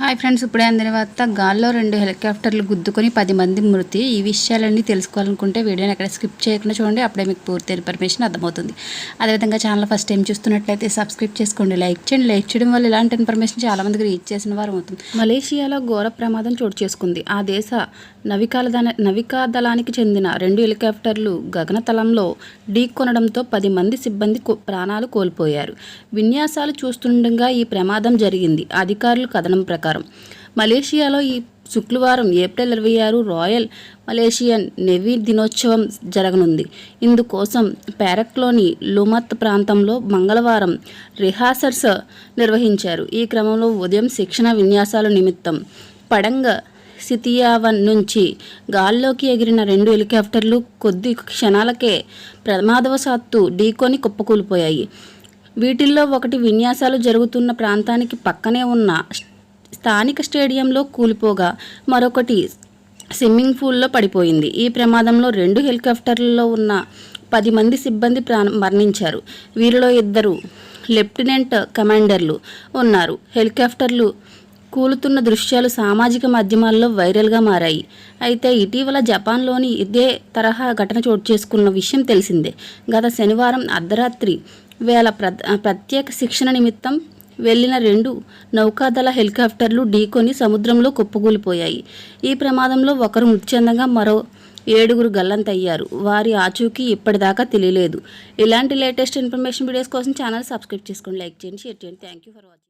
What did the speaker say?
Hi friends ఇప్పుడే అందిన వార్త గాల్లో రెండు హెలికాప్టర్లు గుద్దుకొని పది మంది మృతి. ఈ విషయాలన్నీ తెలుసుకోవాలనుకుంటే వీడియోని ఎక్కడ స్కిప్ చేయకుండా చూడండి అప్పుడే మీకు పూర్తి ఇన్ఫర్మేషన్ అర్థమవుతుంది. అదేవిధంగా ఛానల్ ఫస్ట్ టైం చూస్తున్నట్లయితే సబ్స్క్రైబ్ చేసుకోండి లైక్ చేయండి. లైక్ చేయడం వల్ల ఇలాంటి ఇన్ఫర్మేషన్ చాలా మందికి రీచ్ చేసిన వారు అవుతుంది. మలేషియాలో ఘోర ప్రమాదం చోటు చేసుకుంది. ఆ దేశ నవికాల నవికా దళానికి చెందిన రెండు హెలికాప్టర్లు గగనతలంలో ఢీకొనడంతో పది మంది సిబ్బంది కో- ప్రాణాలు కోల్పోయారు. విన్యాసాలు చూస్తుండగా ఈ ప్రమాదం జరిగింది. అధికారులు కథనం ప్రకారం మలేషియాలో ఈ శుక్రవారం ఏప్రిల్ ఇరవై ఆరు రాయల్ మలేషియన్ నెవీ దినోత్సవం జరగనుంది. ఇందుకోసం ప్యారక్లోని లుమత్ ప్రాంతంలో మంగళవారం రిహార్సల్స్ నిర్వహించారు. ఈ క్రమంలో ఉదయం శిక్షణ విన్యాసాల నిమిత్తం పడంగ సితియావన్ నుంచి గాల్లోకి ఎగిరిన రెండు హెలికాప్టర్లు కొద్ది క్షణాలకే ప్రమాదవశాత్తు ఢీకొని కుప్పకూలిపోయాయి. వీటిల్లో ఒకటి విన్యాసాలు జరుగుతున్న ప్రాంతానికి పక్కనే ఉన్న స్థానిక స్టేడియంలో కూలిపోగా మరొకటి స్విమ్మింగ్ పూల్లో పడిపోయింది. ఈ ప్రమాదంలో రెండు హెలికాప్టర్లలో ఉన్న పది మంది సిబ్బంది ప్రాణ మరణించారు. వీరిలో ఇద్దరు లెఫ్టినెంట్ కమాండర్లు ఉన్నారు. హెలికాప్టర్లు కూలుతున్న దృశ్యాలు సామాజిక మాధ్యమాల్లో వైరల్గా మారాయి. అయితే ఇటీవల జపాన్లోని ఇదే తరహా ఘటన చోటు చేసుకున్న విషయం తెలిసిందే. గత శనివారం అర్ధరాత్రి వేళ ప్ర ప్రత్యేక శిక్షణ నిమిత్తం వెళ్ళిన రెండు నౌకాదళ హెలికాప్టర్లు ఢీకొని సముద్రంలో కుప్పకూలిపోయాయి. ఈ ప్రమాదంలో ఒకరు మృతి చెందగా మరో ఏడుగురు గల్లంతయ్యారు. వారి ఆచూకీ ఇప్పటిదాకా తెలియలేదు. ఇలాంటి లేటెస్ట్ ఇన్ఫర్మేషన్ వీడియోస్ కోసం ఛానల్ సబ్స్క్రైబ్ చేసుకోండి లైక్ చేయండి షేర్ చేయండి. Thank you for watching